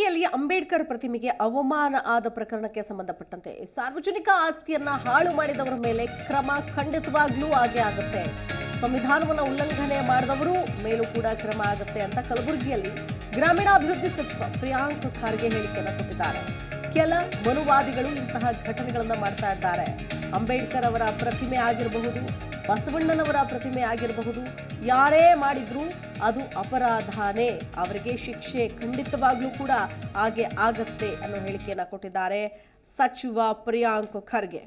ಕಲಬುರಗಿಯಲ್ಲಿ ಅಂಬೇಡ್ಕರ್ ಪ್ರತಿಮೆಗೆ ಅವಮಾನ ಆದ ಪ್ರಕರಣಕ್ಕೆ ಸಂಬಂಧಪಟ್ಟಂತೆ ಸಾರ್ವಜನಿಕ ಆಸ್ತಿಯನ್ನ ಹಾಳು ಮಾಡಿದವರ ಮೇಲೆ ಕ್ರಮ ಖಂಡಿತವಾಗ್ಲೂ ಹಾಗೆ ಆಗುತ್ತೆ. ಸಂವಿಧಾನವನ್ನ ಉಲ್ಲಂಘನೆ ಮಾಡಿದವರು ಮೇಲೂ ಕೂಡ ಕ್ರಮ ಆಗುತ್ತೆ ಅಂತ ಕಲಬುರಗಿಯಲ್ಲಿ ಗ್ರಾಮೀಣಾಭಿವೃದ್ಧಿ ಸಚಿವ ಪ್ರಿಯಾಂಕ್ ಖರ್ಗೆ ಹೇಳಿಕೆಯನ್ನು ಕೊಟ್ಟಿದ್ದಾರೆ. ಕೆಲ ಮನುವಾದಿಗಳು ಇಂತಹ ಘಟನೆಗಳನ್ನು ಮಾಡ್ತಾ ಇದ್ದಾರೆ. ಅಂಬೇಡ್ಕರ್ ಅವರ ಪ್ರತಿಮೆ ಆಗಿರಬಹುದು ಬಸವಣ್ಣನವರ ಪ್ರತಿಮೆ ಆಗಿರಬಹುದು. ಯಾರೇ ಮಾಡಿದ್ರು ಅದು ಅಪರಾಧನೇ. ಅವರಿಗೆ ಶಿಕ್ಷೆ ಖಂಡಿತವಾಗ್ಲೂ ಕೂಡ ಹಾಗೆ ಆಗತ್ತೆ ಅನ್ನೋ ಹೇಳಿಕೆಯನ್ನ ಕೊಟ್ಟಿದ್ದಾರೆ ಸಚಿವ ಪ್ರಿಯಾಂಕ್ ಖರ್ಗೆ.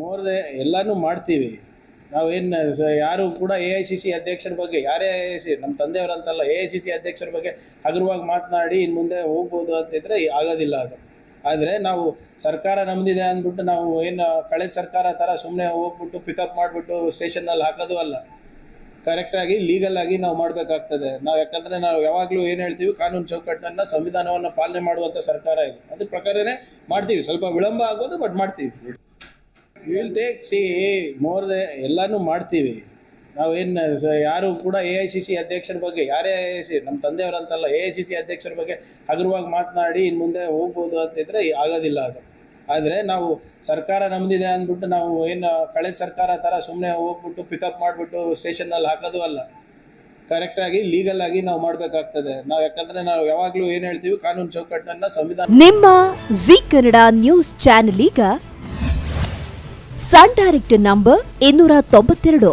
ಮೋರ್ ಎಲ್ಲಾನು ಮಾಡ್ತೀವಿ. ನಾವೇನು ಯಾರು ಕೂಡ ಎ ಐ ಸಿ ಸಿ ಅಧ್ಯಕ್ಷರ ಬಗ್ಗೆ, ಯಾರೇ ಐ ಸಿ ನಮ್ಮ ತಂದೆಯವರಂತಲ್ಲ ಎ ಐ ಸಿ ಸಿ ಅಧ್ಯಕ್ಷರ ಬಗ್ಗೆ ಹಗುರವಾಗಿ ಮಾತನಾಡಿ ಇನ್ನು ಮುಂದೆ ಹೋಗ್ಬೋದು ಅಂತಿದ್ರೆ ಆಗೋದಿಲ್ಲ ಅದು. ಆದರೆ ನಾವು ಸರ್ಕಾರ ನಮ್ದಿದೆ ಅಂದ್ಬಿಟ್ಟು ನಾವು ಏನು ಕಳೆದ ಸರ್ಕಾರ ಥರ ಸುಮ್ಮನೆ ಹೋಗ್ಬಿಟ್ಟು ಪಿಕಪ್ ಮಾಡಿಬಿಟ್ಟು ಸ್ಟೇಷನ್ನಲ್ಲಿ ಹಾಕೋದು ಅಲ್ಲ. ಕರೆಕ್ಟಾಗಿ ಲೀಗಲ್ ಆಗಿ ನಾವು ಮಾಡಬೇಕಾಗ್ತದೆ. ನಾವು ಯಾಕಂದರೆ ನಾವು ಯಾವಾಗಲೂ ಏನು ಹೇಳ್ತೀವಿ, ಕಾನೂನು ಚೌಕಟ್ಟನ್ನು ಸಂವಿಧಾನವನ್ನು ಪಾಲನೆ ಮಾಡುವಂಥ ಸರ್ಕಾರ ಇದೆ. ಅದ್ರ ಪ್ರಕಾರನೇ ಮಾಡ್ತೀವಿ. ಸ್ವಲ್ಪ ವಿಳಂಬ ಆಗ್ಬೋದು ಬಟ್ ಮಾಡ್ತೀವಿ. ವಿಲ್ ಟೇಕ್ ಸಿ ಮೋರ್ ಎಲ್ಲಾನು ಮಾಡ್ತೀವಿ. ನಾವೇನು ಯಾರು ಕೂಡ ಎ ಐ ಸಿ ಸಿ ಅಧ್ಯಕ್ಷರ ಬಗ್ಗೆ, ಯಾರೇ ಸಿ ನಮ್ಮ ತಂದೆಯವರಂತಲ್ಲ ಎ ಐ ಸಿ ಸಿ ಅಧ್ಯಕ್ಷರ ಬಗ್ಗೆ ಹಗುರವಾಗಿ ಮಾತನಾಡಿ ಇನ್ನು ಮುಂದೆ ಹೋಗ್ಬೋದು ಅಂತಿದ್ರೆ ಆಗೋದಿಲ್ಲ ಅದು. ಆದರೆ ನಾವು ಸರ್ಕಾರ ನಮ್ದಿದೆ ಅಂದ್ಬಿಟ್ಟು ನಾವು ಏನು ಕಳೆದ ಸರ್ಕಾರ ಥರ ಸುಮ್ಮನೆ ಹೋಗ್ಬಿಟ್ಟು ಪಿಕಪ್ ಮಾಡಿಬಿಟ್ಟು ಸ್ಟೇಷನ್ನಲ್ಲಿ ಹಾಕೋದು ಅಲ್ಲ. ಕರೆಕ್ಟಾಗಿ ಲೀಗಲ್ ಆಗಿ ನಾವು ಮಾಡಬೇಕಾಗ್ತದೆ. ನಾವು ಯಾಕಂದರೆ ನಾವು ಯಾವಾಗಲೂ ಏನು ಹೇಳ್ತೀವಿ, ಕಾನೂನು ಚೌಕಟ್ಟನ್ನು ಸಂವಿಧಾನ ನಿಮ್ಮ ಜಿ ಕನ್ನಡ ನ್ಯೂಸ್ ಚಾನೆಲ್ ಈಗ ಸನ್ ಡೈರೆಕ್ಟ್ ನಂಬರ್ ಇನ್ನೂರ ತೊಂಬತ್ತೆರಡು.